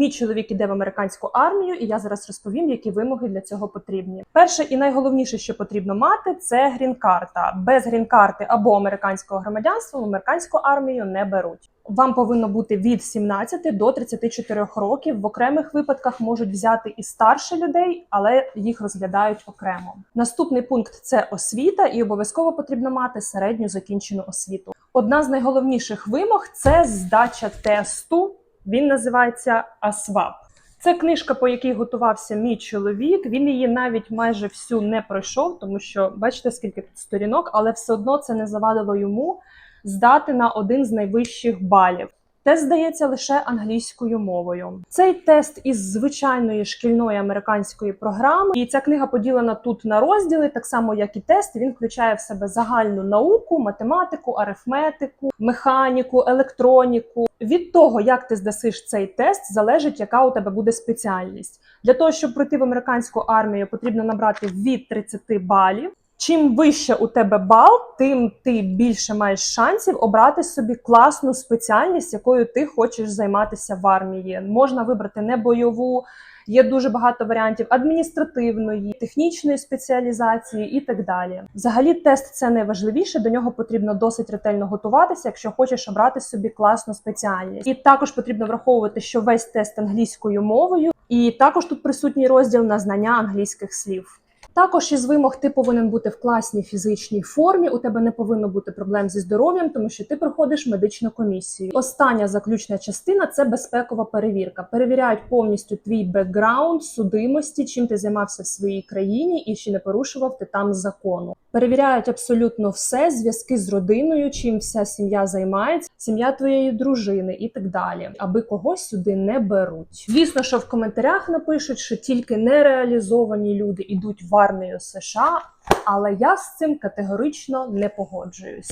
Мій чоловік іде в американську армію, і я зараз розповім, які вимоги для цього потрібні. Перше і найголовніше, що потрібно мати, це грін-карта. Без грін-карти або американського громадянства в американську армію не беруть. Вам повинно бути від 17 до 34 років. В окремих випадках можуть взяти і старше людей, але їх розглядають окремо. Наступний пункт це освіта, і обов'язково потрібно мати середню закінчену освіту. Одна з найголовніших вимог це здача тесту. Він називається АСВАП. Це книжка, по якій готувався мій чоловік. Він її навіть майже всю не пройшов, тому що бачите, скільки тут сторінок, але все одно це не завадило йому здати на один з найвищих балів. Тест здається лише англійською мовою. Цей тест із звичайної шкільної американської програми, і ця книга поділена тут на розділи, так само як і тест. Він включає в себе загальну науку, математику, арифметику, механіку, електроніку. Від того, як ти здасиш цей тест, залежить, яка у тебе буде спеціальність. Для того, щоб пройти в американську армію, потрібно набрати від 30 балів. Чим вище у тебе бал, тим ти більше маєш шансів обрати собі класну спеціальність, якою ти хочеш займатися в армії. Можна вибрати не бойову, є дуже багато варіантів адміністративної, технічної спеціалізації і так далі. Взагалі, тест це найважливіше. До нього потрібно досить ретельно готуватися, якщо хочеш обрати собі класну спеціальність. І також потрібно враховувати, що весь тест англійською мовою, і також тут присутній розділ на знання англійських слів. Також із вимог ти повинен бути в класній фізичній формі. У тебе не повинно бути проблем зі здоров'ям, тому що ти проходиш медичну комісію. Остання заключна частина це безпекова перевірка. Перевіряють повністю твій бекграунд, судимості, чим ти займався в своїй країні і чи не порушував ти там закону. Перевіряють абсолютно все, зв'язки з родиною, чим вся сім'я займається, сім'я твоєї дружини і так далі, аби когось сюди не беруть. Звісно, що в коментарях напишуть, що тільки нереалізовані люди йдуть в армію США, але я з цим категорично не погоджуюсь.